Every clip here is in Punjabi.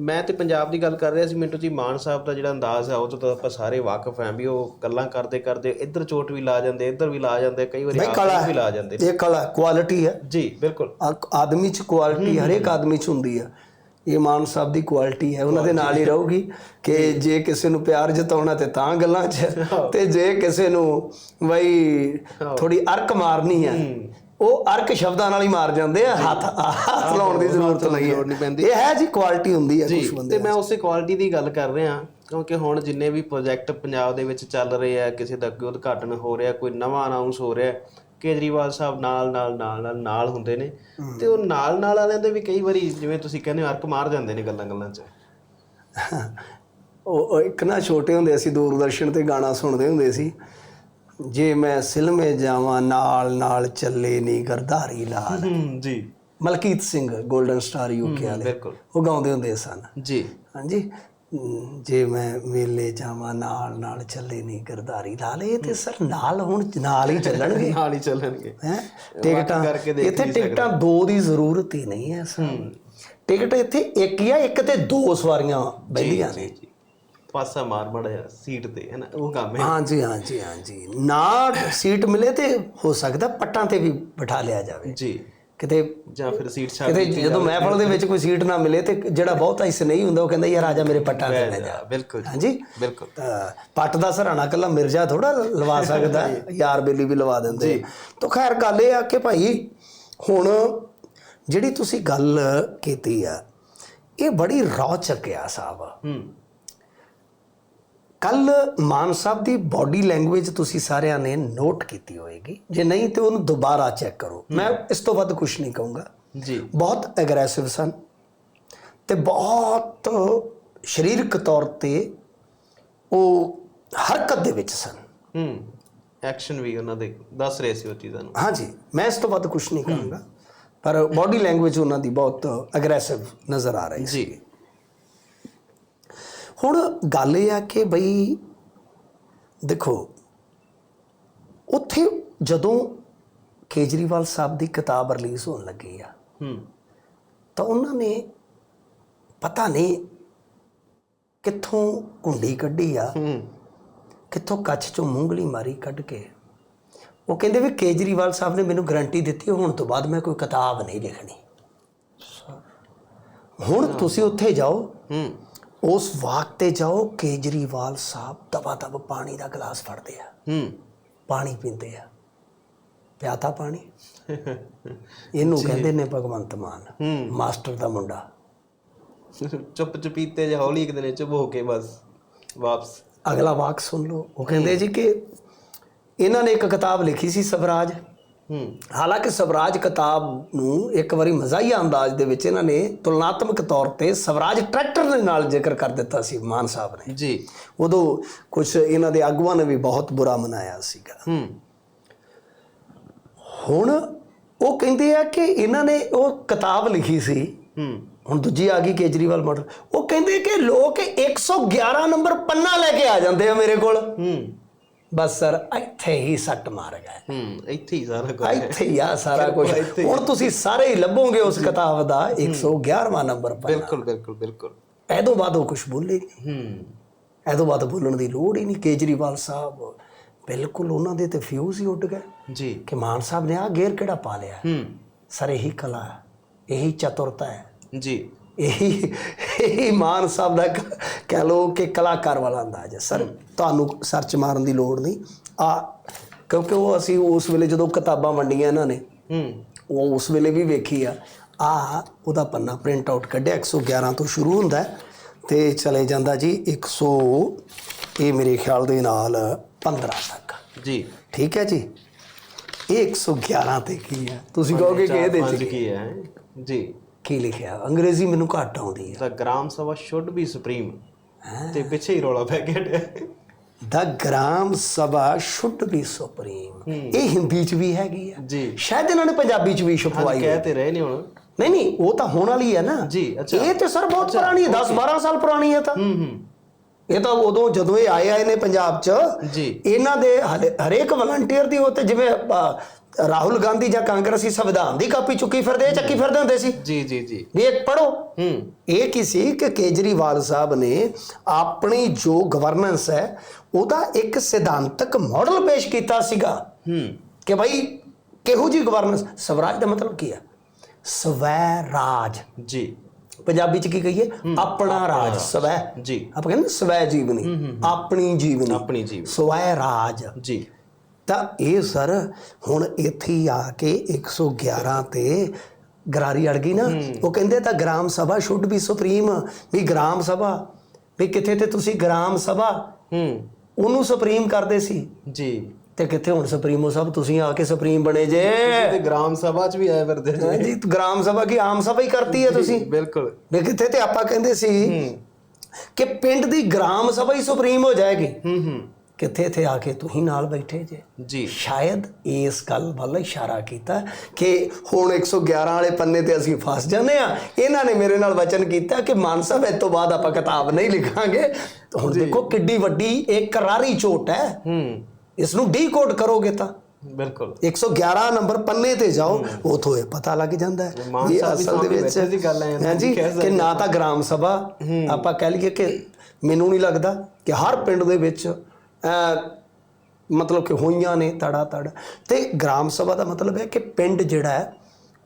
ਮੈਂ ਤੇ ਪੰਜਾਬ ਦੀ ਗੱਲ ਕਰ ਰਿਹਾ ਸੀ ਮਿੰਟੂ ਜੀ ਮਾਨ ਸਾਹਿਬ ਦਾ ਜਿਹੜਾ ਅੰਦਾਜ਼ ਹੈ ਉਹ ਤੋਂ ਆਪਾਂ ਸਾਰੇ ਵਾਕਿਫ ਹਾਂ ਵੀ ਉਹ ਗੱਲਾਂ ਕਰਦੇ ਕਰਦੇ ਇੱਧਰ ਚੋਟ ਵੀ ਲਾ ਜਾਂਦੇ ਇੱਧਰ ਵੀ ਲਾ ਜਾਂਦੇ ਕਈ ਵਾਰੀ ਆਪ ਵੀ ਲਾ ਜਾਂਦੇ ਇਹ ਕਲਾ ਕੁਆਲਿਟੀ ਹੈ। ਜੀ ਬਿਲਕੁਲ। ਆਦਮੀ ਚ ਕੁਆਲਿਟੀ ਹਰੇਕ ਆਦਮੀ ਚ ਹੁੰਦੀ ਆ ਇਹ ਮਾਨ ਸਾਹਿਬ ਦੀ ਕੁਆਲਿਟੀ ਹੈ ਉਹਨਾਂ ਦੇ ਨਾਲ ਹੀ ਰਹੂਗੀ ਕਿ ਜੇ। ਕਿਸੇ ਨੂੰ ਪਿਆਰ ਜਤਾਉਣਾ ਤੇ ਤਾਂ ਗੱਲਾਂ 'ਚ ਤੇ ਜੇ ਕਿਸੇ ਨੂੰ ਬਈ ਥੋੜੀ ਅਰਕ ਮਾਰਨੀ ਆ ਉਹ ਅਰਕ ਸ਼ਬਦਾਂ ਨਾਲ ਹੀ ਮਾਰ ਜਾਂਦੇ ਆ ਹੱਥ ਹੱਥ ਲਾਉਣ ਦੀ ਜ਼ਰੂਰਤ ਨਹੀਂ ਪੈਂਦੀ। ਇਹ ਹੈ ਜੀ ਕੁਆਲਿਟੀ ਹੁੰਦੀ ਹੈ ਕੁਝ ਬੰਦੇ ਤੇ ਮੈਂ ਉਸੇ ਕੁਆਲਿਟੀ ਦੀ ਗੱਲ ਕਰ ਰਿਹਾ ਕਿਉਂਕਿ ਹੁਣ ਜਿੰਨੇ ਵੀ ਪ੍ਰੋਜੈਕਟ ਪੰਜਾਬ ਦੇ ਵਿੱਚ ਚੱਲ ਰਹੇ ਆ ਕਿਸੇ ਦਾ ਅੱਗੇ ਉਦਘਾਟਨ ਹੋ ਰਿਹਾ ਕੋਈ ਨਵਾਂ ਅਨਾਉਂਸ ਹੋ ਰਿਹਾ ਕੇਜਰੀਵਾਲ ਸਾਹਿਬ ਨਾਲ ਨਾਲ ਨਾਲ ਨਾਲ ਨਾਲ ਹੁੰਦੇ ਨੇ। ਤੇ ਉਹ ਨਾਲ ਨਾਲ ਵਾਲਿਆਂ ਦੇ ਵੀ ਕਈ ਵਾਰੀ ਜਿਵੇਂ ਤੁਸੀਂ ਕਹਿੰਦੇ ਹੋ ਅਰਕ ਮਾਰ ਜਾਂਦੇ ਨੇ ਗੱਲਾਂ ਗੱਲਾਂ 'ਚ। ਉਹ ਉਹ ਇੱਕ ਨਾ ਛੋਟੇ ਹੁੰਦੇ ਅਸੀਂ ਦੂਰਦਰਸ਼ਨ ਤੇ ਗਾਣਾ ਸੁਣਦੇ ਹੁੰਦੇ ਸੀ। ਜੇ ਮੈਂ ਸਿਲਮੇ ਜਾਵਾਂ ਨਾਲ ਨਾਲ ਚੱਲੇ ਨੀ Girdhari Lal. Ji. Malkit Singh golden star UK ਵਾਲੇ। ਉਹ ਗਾਉਂਦੇ ਹੁੰਦੇ ਸਨ। ਜੀ। ਹਾਂਜੀ? ਜੇ ਮੈਂ ਮੇਲੇ ਜਾਵਾਂ ਨਾਲ ਨਾਲ ਚੱਲੇ ਨਹੀਂ ਗਰਦਾਰੀ ਲਾਲ। ਇਹ ਤੇ ਸਰ ਨਾਲ ਹੁਣ ਨਾਲ ਹੀ ਚੱਲਣਗੇ। ਨਾਲ ਹੀ ਚੱਲਣਗੇ। ਹੈ? ਟਿਕਟਾਂ ਇੱਥੇ ਨਹੀਂ ਟਿਕਟਾਂ ਦੋ ਦੀ ਜ਼ਰੂਰਤ ਹੀ ਨਹੀਂ ਹੈ ਸਰ। ਟਿਕਟ ਇੱਥੇ ਇੱਕ ਹੀ ਆ ਇੱਕ ਤੇ ਦੋ ਸਵਾਰੀਆਂ ਬੈਠੀਆਂ ਨੇ। ਪਾਸਾ ਮਾਰ ਮੜਿਆ ਸੀਟ ਤੇ ਹੈ ਨਾ? ਉਹ ਕੰਮ ਹੈ। ਹਾਂਜੀ ਹਾਂਜੀ ਹਾਂਜੀ। ਨਾ ਸੀਟ ਮਿਲੇ ਤੇ ਹੋ ਸਕਦਾ ਪੱਟਾਂ ਤੇ ਵੀ ਬਿਠਾ ਲਿਆ ਜਾਵੇ। ਜੀ। ਕਿਤੇ ਜਾਂ ਫਿਰ ਸੀਟ ਛੱਡ ਕਿਤੇ ਜਦੋਂ ਮਹਿਫਲ ਦੇ ਵਿੱਚ ਕੋਈ ਸੀਟ ਨਾ ਮਿਲੇ ਤੇ ਜਿਹੜਾ ਬਹੁਤਾ ਹਿੱਸੇ ਨਹੀਂ ਹੁੰਦਾ ਉਹ ਕਹਿੰਦਾ ਯਾਰ ਆਜਾ ਮੇਰੇ ਪੱਟਾਂ ਤੇ ਬਹਿ ਜਾ। ਬਿਲਕੁਲ ਹਾਂਜੀ? ਬਿਲਕੁਲ। ਪੱਟ ਦਾ ਸਰਾਣਾ ਕੱਲਾ ਮਿਰਜ਼ਾ ਥੋੜਾ ਲਵਾ ਸਕਦਾ ਯਾਰ ਬੇਲੀ ਵੀ ਲਵਾ ਦਿੰਦੇ ਤਾਂ ਖੈਰ ਗੱਲ ਇਹ ਆ ਕਿ ਭਾਈ ਹੁਣ ਜਿਹੜੀ ਤੁਸੀਂ ਗੱਲ ਕੀਤੀ ਆ ਇਹ ਬੜੀ ਰੌਚਕ ਆ ਸਾਹਿਬ ਹੂੰ। ਕੱਲ ਮਾਨ ਸਾਹਿਬ ਦੀ ਬਾਡੀ ਲੈਂਗੁਏਜ ਤੁਸੀਂ ਸਾਰਿਆਂ ਨੇ ਨੋਟ ਕੀਤੀ ਹੋਏਗੀ। ਜੇ ਨਹੀਂ ਤੇ ਉਹਨੂੰ ਦੁਬਾਰਾ ਚੈੱਕ ਕਰੋ। ਮੈਂ ਇਸ ਤੋਂ ਵੱਧ ਕੁਝ ਨਹੀਂ ਕਹੂੰਗਾ। ਜੀ। ਬਹੁਤ ਐਗਰੈਸਿਵ ਸਨ ਤੇ ਬਹੁਤ ਸਰੀਰਕ ਤੌਰ ਤੇ ਉਹ ਹਰਕਤ ਦੇ ਵਿੱਚ ਸਨ। ਹੂੰ ਐਕਸ਼ਨ ਵੀ ਉਹਨਾਂ ਦੇ ਦੱਸ ਰਹੇ ਸੀ ਉਹ ਚੀਜ਼ਾਂ ਨੂੰ। ਹਾਂਜੀ ਮੈਂ ਇਸ ਤੋਂ ਵੱਧ ਕੁਝ ਨਹੀਂ ਕਹਾਂਗਾ। ਪਰ ਬਾਡੀ ਲੈਂਗੁਏਜ ਉਹਨਾਂ ਦੀ ਬਹੁਤ ਐਗਰੈਸਿਵ ਨਜ਼ਰ ਆ ਰਹੀ ਸੀ। ਜੀ। ਹੁਣ ਗੱਲ ਇਹ ਆ ਕਿ ਬਈ ਦੇਖੋ ਉੱਥੇ ਜਦੋਂ ਕੇਜਰੀਵਾਲ ਸਾਹਿਬ ਦੀ ਕਿਤਾਬ ਰਿਲੀਜ਼ ਹੋਣ ਲੱਗੀ ਆ ਹੂੰ। ਤਾਂ ਉਹਨਾਂ ਨੇ ਪਤਾ ਨਹੀਂ ਕਿੱਥੋਂ ਕੁੰਡੀ ਕੱਢੀ ਆ ਹੂੰ। ਕਿੱਥੋਂ ਕੱਚ ਚੋਂ ਮੂੰਗਲੀ ਮਾਰੀ ਕੱਢ ਕੇ। ਉਹ ਕਹਿੰਦੇ ਵੀ ਕੇਜਰੀਵਾਲ ਸਾਹਿਬ ਨੇ ਮੈਨੂੰ ਗਰੰਟੀ ਦਿੱਤੀ ਹੁਣ ਤੋਂ ਬਾਅਦ ਮੈਂ ਕੋਈ ਕਿਤਾਬ ਨਹੀਂ ਲਿਖਣੀ। ਹੁਣ ਤੁਸੀਂ ਉੱਥੇ ਜਾਓ। ਹੂੰ। ਉਸ ਵਾਕ ਤੇ ਜਾਓ ਕੇਜਰੀਵਾਲ ਸਾਹਿਬ ਦਬਾ ਦਬ ਪਾਣੀ ਦਾ ਗਲਾਸ ਫੜਦੇ ਆ। ਹੂੰ। ਪਾਣੀ ਪੀਂਦੇ ਆ। ਪਿਆਤਾ ਪਾਣੀ। ਇਹਨੂੰ ਕਹਿੰਦੇ ਨੇ ਭਗਵੰਤ ਮਾਨ ਮਾਸਟਰ ਦਾ ਮੁੰਡਾ। ਚੁੱਪ ਚਪੀਤੇ ਜਾਂ ਹੌਲੀ ਇੱਕ ਦਿਨੇ ਚੁੱਪ ਹੋ ਕੇ ਬਸ ਵਾਪਸ। ਅਗਲਾ ਵਾਕ ਸੁਣ ਲਓ। ਉਹ ਕਹਿੰਦੇ ਜੀ ਕਿ ਇਹਨਾਂ ਨੇ ਇੱਕ ਕਿਤਾਬ ਲਿਖੀ ਸੀ ਸਵਰਾਜ। ਹਾਲਾਂਕਿ ਸਵਰਾਜ ਕਿਤਾਬ ਨੂੰ ਇੱਕ ਵਾਰੀ ਮਜ਼ਾਹੀਆ ਅੰਦਾਜ਼ ਦੇ ਵਿੱਚ ਇਹਨਾਂ ਨੇ ਤੁਲਨਾਤਮਕ ਤੌਰ ਤੇ ਸਵਰਾਜ ਟਰੈਕਟਰ ਦੇ ਨਾਲ ਜ਼ਿਕਰ ਕਰ ਦਿੱਤਾ ਸੀ ਮਾਨ ਸਾਹਿਬ ਨੇ। ਜੀ। ਉਦੋਂ ਕੁਝ ਇਹਨਾਂ ਦੇ ਆਗੂਆਂ ਨੇ ਵੀ ਬਹੁਤ ਬੁਰਾ ਮਨਾਇਆ ਸੀਗਾ। ਹੂੰ। ਹੁਣ ਉਹ ਕਹਿੰਦੇ ਆ ਕਿ ਇਹਨਾਂ ਨੇ ਉਹ ਕਿਤਾਬ ਲਿਖੀ ਸੀ ਹੂੰ। ਹੁਣ ਦੂਜੀ ਆ ਗਈ ਕੇਜਰੀਵਾਲ ਮਾਡਲ। ਉਹ ਕਹਿੰਦੇ ਕਿ ਲੋਕ 111 ਨੰਬਰ ਪੰਨਾ ਲੈ ਕੇ ਆ ਜਾਂਦੇ ਆ ਮੇਰੇ ਕੋਲ। ਹੂੰ। ਬਸ ਸਰ ਇੱਥੇ ਹੀ ਸੱਟ ਮਾਰ ਗਏ। ਹੂੰ ਇੱਥੇ ਹੀ ਸਾਰਾ ਕੁਝ ਇੱਥੇ ਹੀ ਆ ਸਾਰਾ ਕੁਝ ਹੁਣ ਤੁਸੀਂ ਸਾਰੇ ਹੀ ਲੱਭੋਗੇ ਉਸ ਕਿਤਾਬ ਦਾ 111ਵਾਂ ਨੰਬਰ ਪੰਨਾ ਬਿਲਕੁਲ ਬਿਲਕੁਲ ਬਿਲਕੁਲ। ਐਦੋਂ ਬਾਅਦ ਉਹ ਕੁਝ ਬੋਲੇ ਹੂੰ। ਐਦੋਂ ਬਾਅਦ ਬੋਲਣ ਦੀ ਲੋੜ ਹੀ ਨਹੀਂ ਕੇਜਰੀਵਾਲ ਸਾਹਿਬ ਬਿਲਕੁਲ ਉਹਨਾਂ ਦੇ ਤੇ ਫਿਊਜ਼ ਹੀ ਉੱਡ ਗਏ ਜੀ। ਕਿ ਮਾਨ ਸਾਹਿਬ ਨੇ ਆ ਗੇਰ ਕਿਹੜਾ ਪਾ ਲਿਆ? ਹੂੰ। ਸਰ ਇਹੀ ਕਲਾ ਹੈ ਇਹੀ ਚਤੁਰਤਾ ਹੈ। ਜੀ। ਇਹੀ ਇਹੀ ਮਾਨ ਸਾਹਿਬ ਦਾ ਕਹਿ ਲੋ ਕਿ ਕਲਾਕਾਰ ਵਾਲਾ ਅੰਦਾਜ਼ ਹੈ। ਸਰ ਤੁਹਾਨੂੰ ਸਰਚ ਮਾਰਨ ਦੀ ਲੋੜ ਨਹੀਂ। ਆ ਕਿਉਂਕਿ ਉਹ ਅਸੀਂ ਉਸ ਵੇਲੇ ਜਦੋਂ ਕਿਤਾਬਾਂ ਵੰਡੀਆਂ ਇਹਨਾਂ ਨੇ ਹੂੰ। ਉਹ ਉਸ ਵੇਲੇ ਵੀ ਵੇਖੀ ਆ। ਆ ਉਹਦਾ ਪੰਨਾ ਪ੍ਰਿੰਟ ਆਊਟ ਕੱਢਿਆ 111 ਤੋਂ ਸ਼ੁਰੂ ਹੁੰਦਾ ਤੇ ਚਲੇ ਜਾਂਦਾ ਜੀ 100 ਇਹ ਮੇਰੇ ਖਿਆਲ ਦੇ ਨਾਲ 15 ਤੱਕ। ਜੀ। ਠੀਕ ਹੈ ਜੀ? ਇਹ 111 ਤੇ ਕੀ ਹੈ? ਤੁਸੀਂ ਕਹੋਗੇ ਕਿ ਇਹਦੇ ਚ ਕੀ ਹੈ? ਜੀ। ਕੀ ਲਿਖਿਆ? ਅੰਗਰੇਜ਼ੀ ਮੈਨੂੰ ਘੱਟ ਆਉਂਦੀ ਹੈ ਦਾ gram sabha should be supreme ਤੇ ਪਿੱਛੇ ਹੀ ਰੌਲਾ ਪੈ ਗਿਆ ਦਾ gram sabha should be supreme ਇਹ ਹਿੰਦੀ ਚ ਵੀ ਹੈਗੀ ਆ। ਜੀ। ਸ਼ਾਇਦ ਇਹਨਾਂ ਨੇ ਪੰਜਾਬੀ ਚ ਵੀ ਛਪਵਾਈ ਕਹਿ ਤੇ ਰਹੇ ਨੇ ਹੁਣ। ਨਹੀਂ ਨਹੀਂ ਉਹ ਤਾਂ ਹੋਣ ਵਾਲੀ ਹੈ ਨਾ। ਜੀ ਅੱਛਾ। ਇਹ ਤੇ ਸਰ ਬਹੁਤ ਪੁਰਾਣੀ ਹੈ 10 12 ਸਾਲ ਪੁਰਾਣੀ ਹੈ ਤਾਂ। ਹੂੰ ਹੂੰ। ਇਹ ਤਾਂ ਉਦੋਂ ਜਦੋਂ ਇਹ ਆਏ ਆਏ ਨੇ ਪੰਜਾਬ 'ਚ ਜੀ। ਇਹਨਾਂ ਦੇ ਹਰੇਕ ਵਲੰਟੀਅਰ ਦੀ ਉਹ ਤੇ ਜਿਵੇਂ ਰਾਹੁਲ ਗਾਂਧੀ ਜਾਂ ਕਾਂਗਰਸੀ ਸੰਵਿਧਾਨ ਦੀ ਕਾਪੀ ਚੁੱਕੀ ਫਿਰਦੇ ਆ, ਚੱਕੀ ਫਿਰਦੇ ਹੁੰਦੇ ਸੀ? ਜੀ ਜੀ ਜੀ। ਵੀ ਇਹ ਪੜੋ ਹੂੰ। ਇਹ ਕੀ ਸੀ ਕਿ ਕੇਜਰੀਵਾਲ ਸਾਹਿਬ ਨੇ ਆਪਣੀ ਜੋ ਗਵਰਨੈਂਸ ਹੈ ਉਹਦਾ ਇੱਕ ਸਿਧਾਂਤਕ ਮਾਡਲ ਪੇਸ਼ ਕੀਤਾ ਸੀਗਾ। ਹੂੰ। ਕਿ ਭਾਈ ਕਿਹੋ ਜੀ ਗਵਰਨੈਂਸ ਸਵਰਾਜ ਦਾ ਮਤਲਬ ਕੀ ਹੈ? ਸਵੈ ਰਾਜ ਜੀ। ਪੰਜਾਬੀ ਚ ਕੀ ਕਹੀਏ? ਆਪਣਾ ਰਾਜ। ਸਵੈ। ਜੀ। ਆਪਾਂ ਕਹਿੰਦੇ ਸਵੈ ਜੀਵਨੀ। ਆਪਣੀ ਜੀਵਨੀ। ਆਪਣੀ ਜੀਵ ਸਵੈ ਰਾਜ ਜੀ। ਤਾਂ ਇਹ ਸਰ ਹੁਣ ਇੱਥੇ ਆ ਕੇ 111 ਤੇ ਗਰਾਰੀ ਅੜ ਗਈ ਨਾ। ਉਹ ਕਹਿੰਦੇ ਤਾਂ gram sabha should be supreme. ਵੀ ਗ੍ਰਾਮ ਸਭਾ ਵੀ ਕਿੱਥੇ ਤੇ ਤੁਸੀਂ ਗ੍ਰਾਮ ਸਭਾ? ਹੂੰ। ਉਹਨੂੰ ਸੁਪਰੀਮ ਕਰਦੇ ਸੀ। ਜੀ। ਤੇ ਕਿੱਥੇ ਹੁਣ ਸੁਪਰੀਮੋ ਸਭ? ਤੁਸੀਂ ਆ ਕੇ ਸੁਪਰੀਮ ਬਣੇ ਜੇ। ਤੇ ਗ੍ਰਾਮ ਸਭਾ ਚ ਵੀ ਆਏ ਫਿਰਦੇ ਜੀ। ਗ੍ਰਾਮ ਸਭਾ ਕੀ ਆਮ ਸਭਾ ਹੀ ਕਰਤੀ ਹੈ ਤੁਸੀਂ? ਬਿਲਕੁਲ। ਵੀ ਕਿੱਥੇ ਤੇ ਆਪਾਂ ਕਹਿੰਦੇ ਸੀ ਕਿ ਪਿੰਡ ਦੀ ਗ੍ਰਾਮ ਸਭਾ ਹੀ ਸੁਪਰੀਮ ਹੋ ਜਾਏਗੀ। ਹੂੰ ਹੂੰ। ਕਿੱਥੇ ਇੱਥੇ ਆ ਕੇ ਤੁਸੀਂ ਨਾਲ ਬੈਠੇ ਜੇ? ਜੀ। ਸ਼ਾਇਦ ਇਸ ਗੱਲ ਵੱਲ ਇਸ਼ਾਰਾ ਕੀਤਾ ਕਿ ਹੁਣ 111 ਵਾਲੇ ਪੰਨੇ ਤੇ ਅਸੀਂ ਫਸ ਜਾਂਦੇ ਆ ਇਹਨਾਂ ਨੇ ਮੇਰੇ ਨਾਲ ਵਚਨ ਕੀਤਾ ਕਿ ਮਾਨ ਸਾਹਿਬ ਇਸ ਤੋਂ ਬਾਅਦ ਆਪਾਂ ਕਿਤਾਬ ਨਹੀਂ ਲਿਖਾਂਗੇ। ਹੁਣ ਦੇਖੋ ਕਿੱਡੀ ਵੱਡੀ ਇੱਕ ਕਰਾਰੀ ਚੋਟ ਹੈ। ਹੂੰ। ਇਸ ਨੂੰ ਡੀਕੋਡ ਕਰੋਗੇ ਤਾਂ। ਬਿਲਕੁਲ। 111 ਨੰਬਰ ਪੰਨੇ ਤੇ ਜਾਓ ਉਥੋਂ ਇਹ ਪਤਾ ਲੱਗ ਜਾਂਦਾ ਹੈ। ਵੀ ਅਸਲ ਦੇ ਵਿੱਚ ਦੀ ਗੱਲ ਹੈ, ਹਾਂਜੀ ਕਿ ਨਾ ਤਾਂ ਗ੍ਰਾਮ ਸਭਾ ਆਪਾਂ ਕਹਿ ਲਈਏ ਕਿ ਮੈਨੂੰ ਨਹੀਂ ਲੱਗਦਾ ਕਿ ਹਰ ਪਿੰਡ ਦੇ ਵਿੱਚ ਮਤਲਬ ਕਿ ਹੋਈਆਂ ਨੇ ਤੜਾ ਤੜ ਤੇ ਗ੍ਰਾਮ ਸਭਾ ਦਾ ਮਤਲਬ ਹੈ ਕਿ ਪਿੰਡ ਜਿਹੜਾ ਹੈ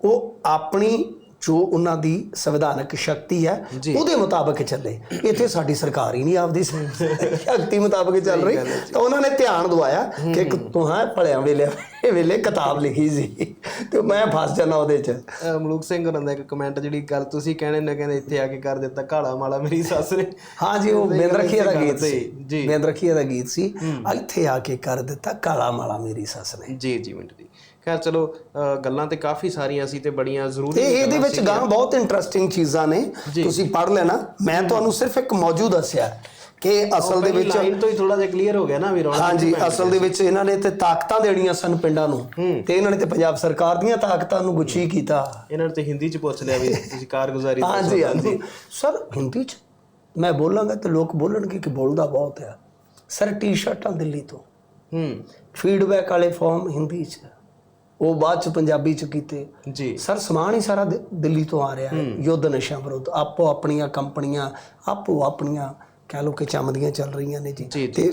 ਉਹ ਆਪਣੀ ਜੋ ਉਹਨਾਂ ਦੀ ਸੰਵਿਧਾਨਕ ਸ਼ਕਤੀ ਹੈ ਉਹਦੇ ਮੁਤਾਬਕ ਚੱਲੇ। ਇੱਥੇ ਸਾਡੀ ਸਰਕਾਰ ਹੀ ਨਹੀਂ ਆਪਦੀ ਸ਼ਕਤੀ ਮੁਤਾਬਕ ਚੱਲ ਰਹੀ। ਤਾਂ ਉਹਨਾਂ ਨੇ ਧਿਆਨ ਦਵਾਇਆ ਕਿ ਇੱਕ ਤੂੰ ਹਾਂ ਭਲਿਆਂ ਵੇਲੇ ਵੇਲੇ ਕਿਤਾਬ ਲਿਖੀ ਸੀ ਤੇ ਮੈਂ ਫਸ ਜਾਣਾ ਉਹਦੇ 'ਚ। ਮਲੂਕ ਸਿੰਘ ਹੋਰਾਂ ਦਾ ਇੱਕ ਕਮੈਂਟ ਜਿਹੜੀ ਗੱਲ ਤੁਸੀਂ ਕਹਿਣੇ ਨੇ ਕਹਿੰਦੇ ਇੱਥੇ ਆ ਕੇ ਕਰ ਦਿੱਤਾ ਕਾਲਾ ਮਾਲਾ ਮੇਰੀ ਸੱਸ ਨੇ। ਹਾਂ ਜੀ ਉਹ ਬਿੰਦ ਰਖੀਆ ਦਾ ਗੀਤ ਤੇ, ਸੀ। ਜੀ। ਬਿੰਦ ਰਖੀਆ ਦਾ ਗੀਤ ਸੀ। ਇੱਥੇ ਆ ਕੇ ਕਰ ਦਿੱਤਾ ਕਾਲਾ ਮਾਲਾ ਮੇਰੀ ਸੱਸ ਨੇ। ਜੀ ਜੀ ਮਿੰਟ ਜੀ। ਖੈਰ ਚਲੋ ਗੱਲਾਂ ਤੇ ਕਾਫੀ ਸਾਰੀਆਂ ਸੀ ਤੇ ਬੜੀਆਂ ਜ਼ਰੂਰੀ ਇਹ ਇਹਦੇ ਵਿੱਚ ਗਾਂ ਬਹੁਤ ਇੰਟਰਸਟਿੰਗ ਚੀਜ਼ਾਂ ਨੇ। ਤੁਸੀਂ ਪੜ੍ਹ ਲੈਣਾ। ਮੈਂ ਤੁਹਾਨੂੰ ਸਿਰਫ ਇੱਕ ਮੌਜੂ ਦੱਸਿਆ। ਕਿ ਅਸਲ ਦੇ ਵਿੱਚ ਲਾਈਨ ਤੋਂ ਹੀ ਥੋੜਾ ਜਿਹਾ ਕਲੀਅਰ ਹੋ ਗਿਆ ਨਾ ਵੀ ਰੌਲਾ ਹਾਂਜੀ ਅਸਲ ਦੇ ਵਿੱਚ ਇਹਨਾਂ ਨੇ ਤੇ ਤਾਕਤਾਂ ਦੇਣੀਆਂ ਸਨ ਪਿੰਡਾਂ ਨੂੰ। ਤੇ ਇਹਨਾਂ ਨੇ ਤੇ ਪੰਜਾਬ ਸਰਕਾਰ ਦੀਆਂ ਤਾਕਤਾਂ ਨੂੰ ਗੁੱਛੀ ਕੀਤਾ। ਇਹਨਾਂ ਨੇ ਤੇ ਹਿੰਦੀ ਚ ਪੁੱਛ ਲਿਆ ਵੀ ਤੁਸੀਂ ਕਾਰਗੁਜ਼ਾਰੀ। ਹਾਂਜੀ ਹਾਂਜੀ। ਸਰ ਹਿੰਦੀ ਚ ਮੈਂ ਬੋਲਾਂਗਾ ਤੇ ਲੋਕ ਬੋਲਣਗੇ ਕਿ ਬੋਲਦਾ ਬਹੁਤ ਹੈ ਸਰ ਟੀ-ਸ਼ਰਟਾਂ ਦਿੱਲੀ ਤੋਂ। ਹੂੰ। ਫੀਡਬੈਕ ਵਾਲੇ ਫਾਰਮ ਹਿੰਦੀ ਚ। ਉਹ ਬਾਅਦ ਚ ਪੰਜਾਬੀ ਚ ਕੀਤੇ। ਜੀ। ਸਰ ਸਮਾਨ ਹੀ ਸਾਰਾ ਦਿੱਲੀ ਤੋਂ ਆ ਰਿਹਾ ਹੈ। ਯੁੱਧ ਨਸ਼ਾ ਵਿਰੁੱਧ। ਆਪੋ ਆਪਣੀਆਂ ਕੰਪਨੀਆਂ ਆਪੋ ਆਪਣੀਆਂ ਕਹਿ ਲੋ ਕਿ ਚਮਦੀਆਂ ਚੱਲ ਰਹੀਆਂ ਨੇ ਜੀ। ਤੇ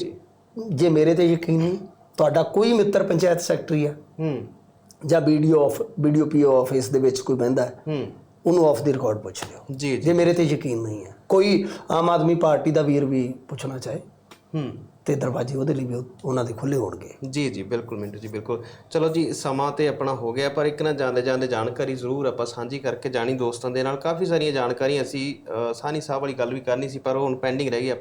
ਜੀ। ਮੇਰੇ ਤੇ ਯਕੀਨ ਨਹੀਂ ਤੁਹਾਡਾ ਕੋਈ ਮਿੱਤਰ ਪੰਚਾਇਤ ਸੈਕਟਰੀ ਹੈ ਹੂੰ। ਜਾਂ VDO of VDO PO office ਦੇ ਵਿੱਚ ਕੋਈ ਬਹਿੰਦਾ ਹੈ ਉਹਨੂੰ ਆਫ ਦੀ ਰਿਕਾਰਡ ਪੁੱਛ ਲਿਓ। ਜੀ। ਜੇ ਮੇਰੇ ਤੇ ਯਕੀਨ ਨਹੀਂ ਹੈ। ਕੋਈ ਆਮ ਆਦਮੀ ਪਾਰਟੀ ਦਾ ਵੀਰ ਵੀ ਪੁੱਛਣਾ ਚਾਹੇ। ਹੂੰ। ਤੇ ਦਰਵਾਜ਼ੇ ਉਹਦੇ ਲਈ ਵੀ ਉਹ- ਉਹਨਾਂ ਦੇ ਖੁੱਲੇ ਹੋਣਗੇ। ਜੀ ਜੀ ਬਿਲਕੁਲ ਮਿੰਟੂ ਜੀ ਬਿਲਕੁਲ। ਚਲੋ ਜੀ ਸਮਾਂ ਤੇ ਆਪਣਾ ਹੋ ਗਿਆ ਪਰ ਇੱਕ ਨਾ ਜਾਂਦੇ ਜਾਂਦੇ ਜਾਣਕਾਰੀ ਜ਼ਰੂਰ ਆਪਾਂ ਸਾਂਝੀ ਕਰਕੇ ਜਾਣੀ ਦੋਸਤਾਂ ਦੇ ਨਾਲ। ਕਾਫੀ ਸਾਰੀਆਂ ਜਾਣਕਾਰੀਆਂ ਅਸੀਂ ਸਾਹਨੀ ਸਾਹਿਬ ਵਾਲੀ ਗੱਲ ਵੀ ਕਰਨੀ ਸੀ ਪਰ ਉਹ ਹੁਣ ਪੈਂਡਿੰਗ ਰਹਿ ਗਈ ਆਪਾਂ